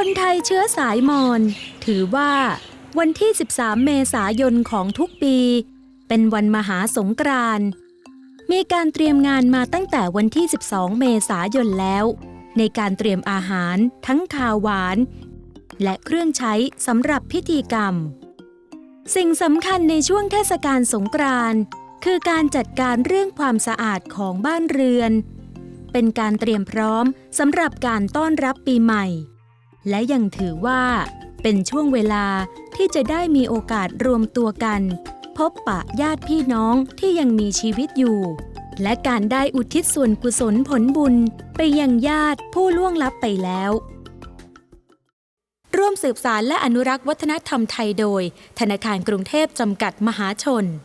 คนไทยเชื้อสายมอญถือว่า วันที่ 13 เมษายนของทุกปี เป็นวันมหาสงกรานต์มีการเตรียมงานมาตั้งแต่วันที่ 12 เมษายนแล้ว ในการเตรียมอาหารทั้งคาวหวาน และเครื่องใช้สำหรับพิธีกรรม สิ่งสำคัญในช่วงเทศกาลสงกรานต์คือการจัดการเรื่องความสะอาดของบ้านเรือน เป็นการเตรียมพร้อมสำหรับการต้อนรับปีใหม่ และยังถือว่า เป็นช่วงเวลาที่จะได้มีโอกาสรวมตัวกัน พบปะญาติพี่น้องที่ยังมีชีวิตอยู่ และการได้อุทิศส่วนกุศลผลบุญไปยังญาติผู้ล่วงลับไปแล้ว ร่วมสืบสารและอนุรักษ์วัฒนธรรมไทยโดย ธนาคารกรุงเทพจำกัดมหาชน